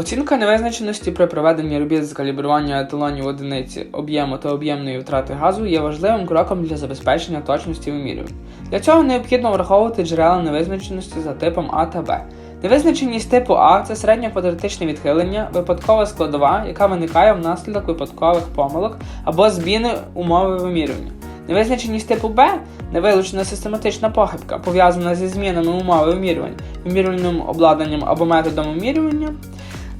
Оцінка невизначеності при проведенні робіт з калібрування еталонів одиниці об'єму та об'ємної втрати газу є важливим кроком для забезпечення точності вимірювань. Для цього необхідно враховувати джерела невизначеності за типом А та Б. Невизначеність типу А це середньоквадратичне відхилення, випадкова складова, яка виникає внаслідок випадкових помилок або зміни умови вимірювання. Невизначеність типу Б невилучена систематична похибка, пов'язана зі змінами умови вимірювань, вимірювальним обладнанням або методом вимірювання.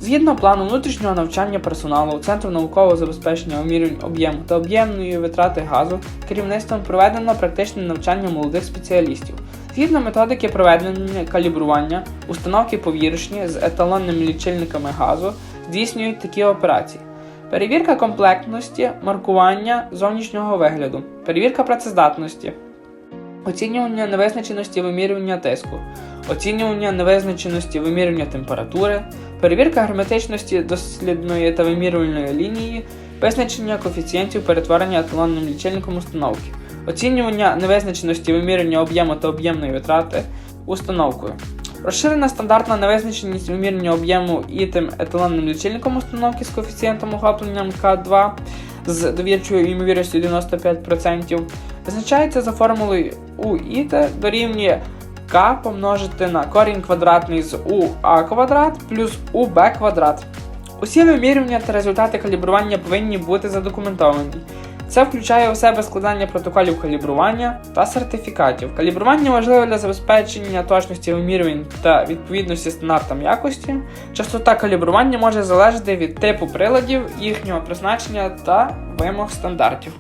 Згідно плану внутрішнього навчання персоналу Центру наукового забезпечення вимірювань об'єму та об'ємної витрати газу керівництвом проведено практичне навчання молодих спеціалістів. Згідно методики проведення калібрування, установки повірочні з еталонними лічильниками газу здійснюють такі операції. Перевірка комплектності, маркування зовнішнього вигляду, перевірка працездатності, оцінювання невизначеності вимірювання тиску, оцінювання невизначеності вимірювання температури, перевірка герметичності дослідної та вимірювальної лінії, визначення коефіцієнтів перетворення еталонним лічильником установки, оцінювання невизначеності вимірювання об'єму та об'ємної витрати установкою. Розширена стандартна невизначеність вимірювання об'єму і тим еталонним лічильником установки з коефіцієнтом охопленням К2 з довірчою ймовірністю 95%, визначається за формулою УІТ дорівнює К помножити на корінь квадратний з УА квадрат плюс УБ квадрат. Усі вимірювання та результати калібрування повинні бути задокументовані. Це включає у себе складання протоколів калібрування та сертифікатів. Калібрування важливе для забезпечення точності вимірювань та відповідності стандартам якості. Частота калібрування може залежати від типу приладів, їхнього призначення та вимог стандартів.